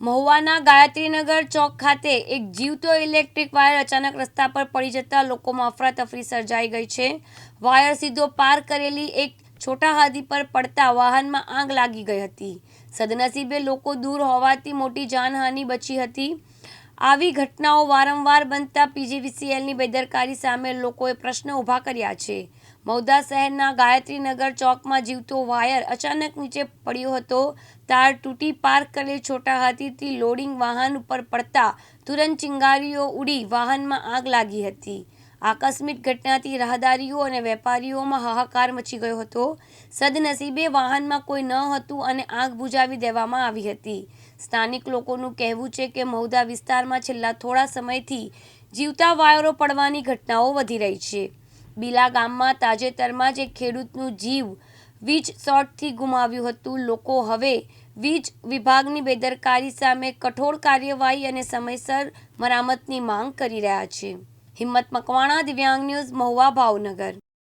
મહુવાના ગાયત્રીનગર ચોક ખાતે એક જીવતો ઇલેક્ટ્રિક વાયર અચાનક રસ્તા પર પડી જતા લોકોમાં અફરાતફરી સર્જાઈ ગઈ છે. વાયર સીધો પાર કરેલી એક છોટા હાદી પર પડતા વાહનમાં આગ લાગી ગઈ હતી. સદનસીબે લોકો દૂર હોવાથી મોટી જાનહાનિ બચી હતી. આવી ઘટનાઓ વારંવાર બનતા પીજીવીસીએલની બેદરકારી સામે લોકોએ પ્રશ્ન ઊભા કર્યા છે. મૌદા શહેરના ગાયત્રીનગર ચોકમાં જીવતો વાયર અચાનક નીચે પડ્યો હતો. તાર તૂટી પાર્ક કરેલ છોટા હાથીથી લોડિંગ વાહન ઉપર પડતા તુરંત ચિંગારીઓ ઉડી વાહનમાં આગ લાગી હતી. આકસ્મિક ઘટનાથી રાહદારીઓ અને વેપારીઓમાં હાહાકાર મચી ગયો હતો. સદનસીબે વાહનમાં કોઈ ન હતું અને આગ બુજાવી દેવામાં આવી હતી. સ્થાનિક લોકોનું કહેવું છે કે મૌદા વિસ્તારમાં છેલ્લા થોડા સમયથી જીવતા વાયરો પડવાની ઘટનાઓ વધી રહી છે. બીલા ગામમાં તાજેતરમાં જ એક ખેડૂતનું જીવ વીજ શોર્ટથી ગુમાવ્યું હતું. લોકો હવે વીજ વિભાગની બેદરકારી સામે કઠોર કાર્યવાહી અને સમયસર મરામતની માંગ કરી રહ્યા છે. હિંમત મકવાણા દિવ્યાંગ ન્યૂઝ મહુવા ભાવનગર.